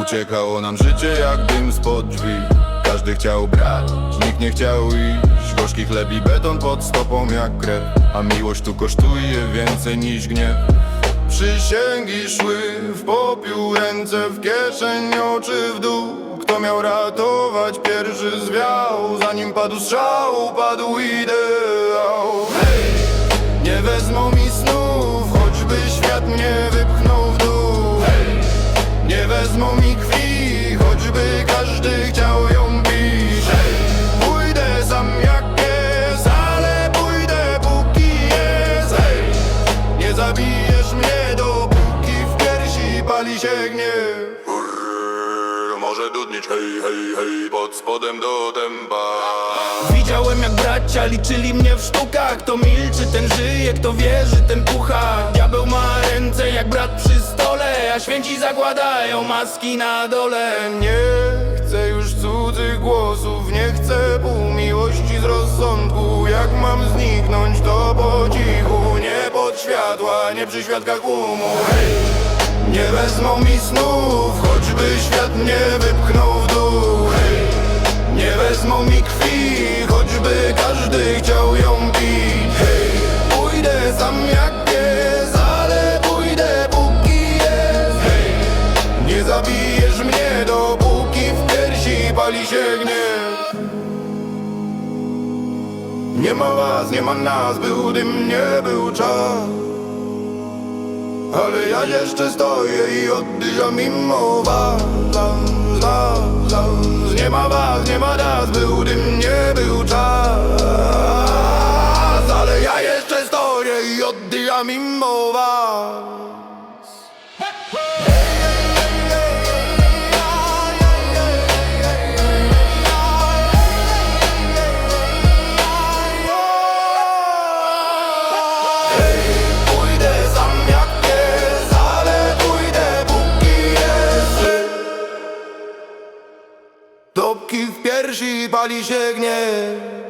Uciekało nam życie jak dym spod drzwi. Każdy chciał brać, nikt nie chciał iść. Gorzki chleb i beton pod stopą jak krew. A miłość tu kosztuje więcej niż gniew. Przysięgi szły w popiół, ręce w kieszeń, oczy w dół. Kto miał ratować pierwszy zwiał? Zanim padł strzał, padł ideał pali się gniew. Może dudnić, hej, hej, hej, pod spodem do tempa. Widziałem jak bracia liczyli mnie w sztukach. Kto milczy, ten żyje, kto wierzy, ten pucha. Diabeł ma ręce jak brat przy stole A święci zakładają maski na dole. Nie chcę już cudzych głosów Nie chcę pół miłości z rozsądku. Jak mam zniknąć to po cichu Nie pod światła, nie przy świadkach tłumu Hej! Nie wezmą mi snów Choćby świat mnie wypchnął w dół! Nie wezmą mi krwi Choćby każdy chciał ją pić Hej! Pójdę sam jak pies Ale pójdę póki jest! Nie zabijesz mnie, dopóki w piersi pali się gniew Nie ma was, nie ma nas, był dym, nie był czas Ale ja jeszcze stoję i oddycham las, las. Nie ma was, nie ma nas, był dym, nie był czas Ale ja jeszcze stoję i oddycham was Piersi pali się gniew